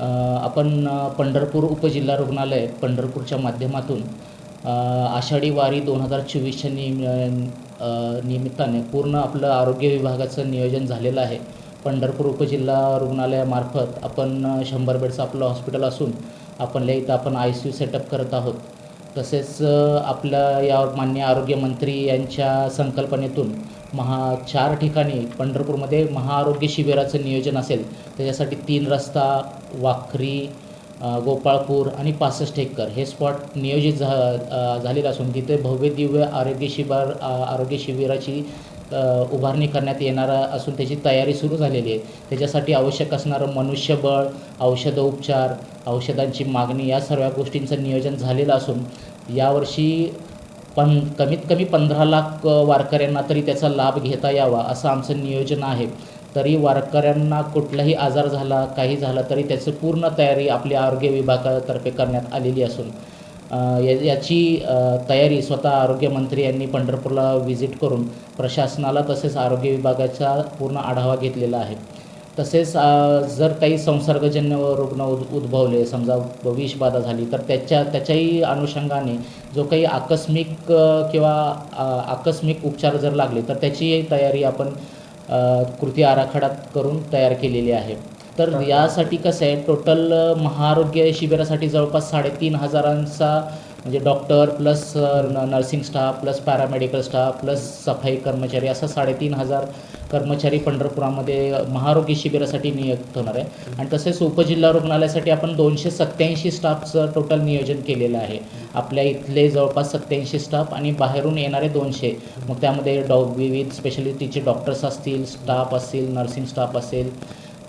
आपण पंढरपूर उपजिल्हा रुग्णालय पंढरपूरच्या माध्यमातून आषाढी वारी दोन हजार चोवीसच्या निम निमित्ताने पूर्ण आपलं आरोग्य विभागाचं नियोजन झालेलं आहे. पंढरपूर उपजिल्हा रुग्णालयामार्फत आपण शंभर बेडचं आपलं हॉस्पिटल असून आपल्या इथं आपण आय सी यू सेटअप करत आहोत. तसेच आपलं आपल्या या मान्य आरोग्यमंत्री यांच्या संकल्पनेतून महा चार ठिकाणी पंढरपूरमध्ये महाआरोग्य शिबिराचं नियोजन असेल त्याच्यासाठी तीन रस्ता वाखरी गोपाळपूर आणि पासष्ट एकर हे स्पॉट नियोजित झा झालेलं असून तिथे भव्य दिव्य आरोग्य शिबिर आरोग्य शिबिराची उभारणी करण्यात येणार असून त्याची तयारी सुरू झालेली आहे. त्याच्यासाठी आवश्यक असणारं मनुष्यबळ औषधं उपचार औषधांची मागणी या सर्व गोष्टींचं नियोजन झालेलं असून यावर्षी पण कमीत कमी पंधरा लाख वारकऱ्यांना तरी त्याचा लाभ घेता यावा असं आमचं नियोजन आहे. तरी वारकऱ्यांना कुठलाही आजार झाला काही झाला तरी त्याची पूर्ण तयारी आपल्या आरोग्य विभागातर्फे करण्यात आलेली असून या याची तयारी स्वतः आरोग्यमंत्री यांनी पंढरपूरला व्हिजिट करून प्रशासनाला तसेच आरोग्य विभागाचा पूर्ण आढावा घेतलेला आहे. तसेच जर काही संसर्गजन्य रुग्ण उद उद्भवले समजा विषबाधा झाली तर त्याच्या त्याच्याही अनुषंगाने जो काही आकस्मिक किंवा आकस्मिक उपचार जर लागले तर त्याची तयारी आपण कृती आराखड्यात करून तयार केलेली आहे. तर यासाठी कसं आहे टोटल महाआरोग्य शिबिरासाठी जवळपास साडेतीन हजारांचा म्हणजे doctor plus nursing staff plus paramedical staff plus सफाई कर्मचारी असं साडेतीन हजार कर्मचारी पंढरपुरामध्ये महारोगी शिबिरासाठी नियुक्त होणार आहे. आणि तसेच उपजिल्हा रुग्णालयासाठी आपण दोनशे सत्त्याऐंशी स्टाफचं टोटल नियोजन केलेलं आहे. आपल्या इथले जवळपास सत्त्याऐंशी स्टाफ आणि बाहेरून येणारे दोनशे. मग त्यामध्ये डॉ विविध स्पेशालिटीचे डॉक्टर्स असतील स्टाफ असतील नर्सिंग स्टाफ असेल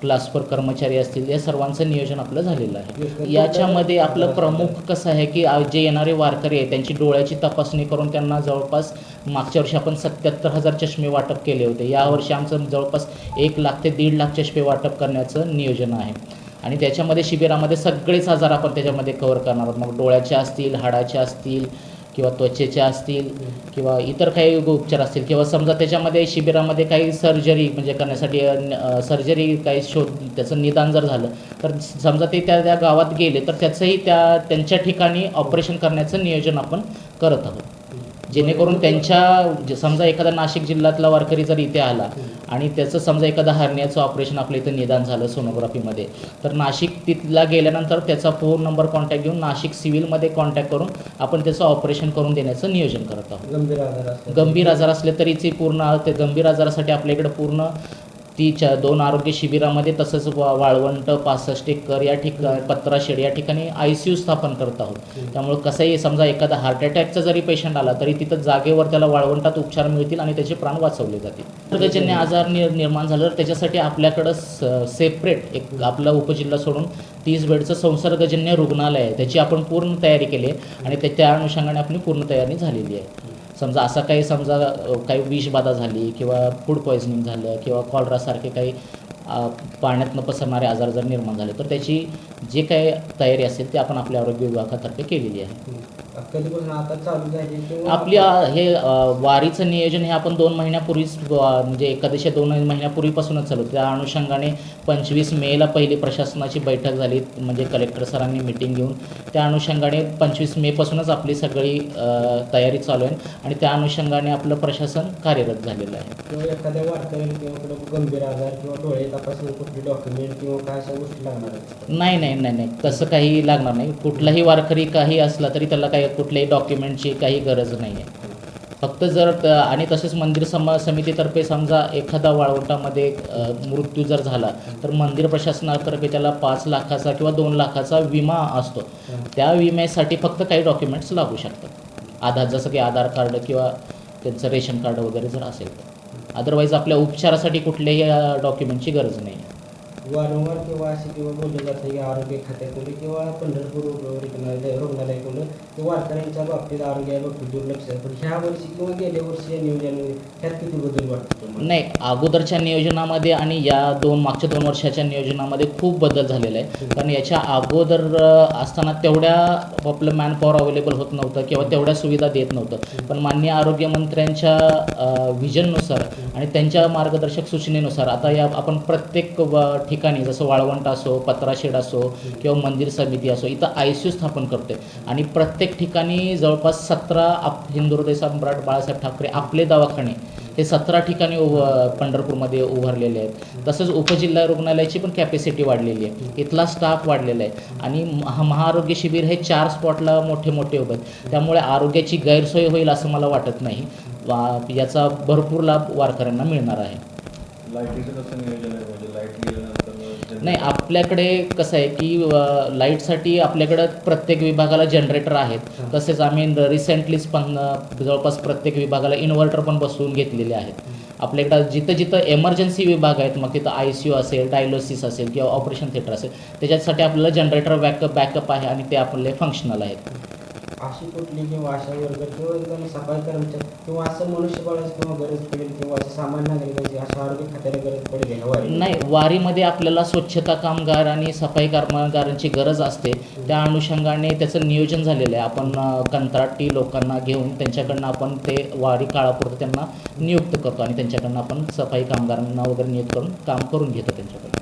क्लासवर कर्मचारी असतील या सर्वांचं नियोजन आपलं झालेलं आहे. याच्यामध्ये आपलं प्रमुख कसं आहे की जे येणारे वारकरी आहे त्यांची डोळ्याची तपासणी करून त्यांना जवळपास मागच्या वर्षी आपण सत्याहत्तर हजार चष्मे वाटप केले होते. यावर्षी आमचं जवळपास एक लाख ते दीड लाख चष्मे वाटप करण्याचं नियोजन आहे. आणि त्याच्यामध्ये शिबिरामध्ये सगळेच आजार आपण त्याच्यामध्ये कव्हर करणार आहोत. मग डोळ्याचे असतील हाडाचे असतील किंवा त्वचेचे असतील किंवा इतर काही उपचार असतील किंवा समजा त्याच्यामध्ये शिबिरामध्ये काही सर्जरी म्हणजे करण्यासाठी सर्जरी काही शोध त्याचं निदान जर झालं तर समजा ते त्या त्या गावात गेले तर त्याचंही त्या त्यांच्या ठिकाणी ऑपरेशन करण्याचं नियोजन आपण करत आहोत. जेणेकरून त्यांच्या समजा एखादा नाशिक जिल्ह्यातला वारकरी जर इथे आला आणि त्याचं समजा एखादा हरण्याचं ऑपरेशन आपल्या इथं निदान झालं सोनोग्राफीमध्ये तर नाशिक तिथला गेल्यानंतर त्याचा फोन नंबर कॉन्टॅक्ट घेऊन नाशिक सिव्हिलमध्ये कॉन्टॅक्ट करून आपण त्याचं ऑपरेशन करून देण्याचं नियोजन करत आहोत. गंभीर आजार असतात गंभीर आजार असले तरीचे पूर्ण ते गंभीर आजारासाठी आपल्याकडे पूर्ण ती च दोन आरोग्य शिबिरामध्ये तसंच वा वाळवंट पासष्ट एकर या ठिकाणी पत्राशेड या ठिकाणी आय सी यू स्थापन करत आहोत. त्यामुळे कसंही समजा एखादा हार्ट अटॅकचा जरी पेशंट आला तरी तिथं जागेवर त्याला वाळवंटात उपचार मिळतील आणि त्याचे प्राण वाचवले जातील. संसर्गजन्य आजार निर निर्माण झालं तर त्याच्यासाठी आपल्याकडं सेपरेट एक आपला उपजिल्हा सोडून तीस बेडचं संसर्गजन्य रुग्णालय आहे त्याची आपण पूर्ण तयारी केली आहे आणि त्या अनुषंगाने आपली पूर्ण तयारी झालेली आहे. समजा असा काही समजा काही विषबाधा झाली किंवा फूड पॉयझनिंग झालं किंवा कॉलरासारखे काही पाण्यातनं पसरणारे आजार जर निर्माण झाले तर त्याची जे काही तयारी असेल ते आपण आपल्या आरोग्य विभागातर्फे केलेली आहे. आपली हे वारीचं नियोजन हे आपण दोन महिन्यापूर्वीच म्हणजे एकादशी दोन महिन्यापूर्वीपासूनच चालू त्या अनुषंगाने पंचवीस मेला पहिली प्रशासनाची बैठक झाली म्हणजे कलेक्टर सरांनी मिटिंग घेऊन. त्या अनुषंगाने पंचवीस मेपासूनच आपली सगळी तयारी चालू आहे आणि त्या अनुषंगाने आपलं प्रशासन कार्यरत झालेलं आहे. किंवा एखाद्या वारकऱ्याला किंवा कुठं गंभीर आजार किंवा डोळे तपासणी कुठली डॉक्युमेंट किंवा काय अशा गोष्टी लागणार आहेत. नाही नाही नाही नाही. तसं काही लागणार नाही. कुठलाही वारकरी काही असला तरी त्याला काही कुठल्याही डॉक्युमेंटची काही गरज नाही आहे. फक्त जर त- आणि तसेच मंदिर सम समितीतर्फे समजा एखादा वाळवंटामध्ये अ, मृत्यू जर झाला तर मंदिर प्रशासनातर्फे त्याला पाच लाखाचा किंवा दोन लाखाचा विमा असतो. त्या विम्यासाठी फक्त काही डॉक्युमेंट्स लागू शकतात. आधार जसं की आधार कार्ड किंवा त्यांचं रेशन कार्ड वगैरे जर असेल तर. अदरवाईज आपल्या उपचारासाठी कुठल्याही डॉक्युमेंटची गरज नाही. वारंवार किंवा असे किंवा बोललं जातं की आरोग्य खात्याकडे किंवा पंढरपूर रुग्णालय रुग्णालयाकडून की वारकऱ्यांच्या बाबतीत आरोग्याबाबतीत दुर्लक्ष आहे. पण ह्या वर्षी किंवा गेल्या वर्षी या नियोजनामध्ये ह्यात किती बदल वाटतो नाही अगोदरच्या नियोजनामध्ये आणि या दोन मागच्या दोन वर्षाच्या नियोजनामध्ये खूप बदल झालेला आहे. कारण याच्या अगोदर असताना तेवढ्या आपलं मॅनपॉवर अवेलेबल होत नव्हतं किंवा तेवढ्या सुविधा देत नव्हतं. पण माननीय आरोग्यमंत्र्यांच्या व्हिजननुसार आणि त्यांच्या मार्गदर्शक सूचनेनुसार आता या आपण प्रत्येक ठिकाणी जसं वाळवंट असो पत्राशेड असो किंवा मंदिर समिती असो इथं आय सी यू स्थापन करतोय. आणि प्रत्येक ठिकाणी जवळपास सतरा आप हिंदू हृदय सम्राट बाळासाहेब ठाकरे आपले दवाखाने हे सतरा ठिकाणी उभ पंढरपूरमध्ये उभारलेले आहेत. तसंच उपजिल्हा रुग्णालयाची पण कॅपॅसिटी वाढलेली आहे. इथला स्टाफ वाढलेला आहे. आणि महा महाआरोग्य शिबिर हे चार स्पॉटला मोठे मोठे उभे आहेत. त्यामुळे आरोग्याची गैरसोय होईल असं मला वाटत नाही. वा- याचा भरपूर लाभ वारकऱ्यांना मिळणार आहे. नाही आपल्याकडे कसं आहे की लाईटसाठी आपल्याकडं प्रत्येक विभागाला जनरेटर आहेत. तसेच आम्ही रिसेंटलीच पण जवळपास प्रत्येक विभागाला इन्व्हर्टर पण बसवून घेतलेले आहेत. आपल्याकडं जिथं जिथं एमर्जन्सी विभाग आहेत मग तिथं आय सी यू असेल डायलोसिस असेल किंवा ऑपरेशन थिएटर असेल त्याच्यासाठी आपल्याला जनरेटर बॅकअप बॅकअप आहे आणि ते आपले फंक्शनल आहेत. अशी कुठली किंवा अशा वर्ग किंवा एकदम सफाई कर्मचारी किंवा असं मनुष्यबळाची किंवा गरज पडेल किंवा असं सामान्य नागरिकांची अशा आरोग्य खात्याला गरज पडेल ह्या नाही वारीमध्ये आपल्याला स्वच्छता कामगार आणि सफाई कामगारांची गरज असते. त्या अनुषंगाने त्याचं नियोजन झालेलं आहे. आपण कंत्राटी लोकांना घेऊन त्यांच्याकडनं आपण ते वारी काळापुरतं त्यांना नियुक्त करतो आणि त्यांच्याकडनं आपण सफाई कामगारांना वगैरे नियुक्त करून काम करून घेतो त्यांच्याकडून.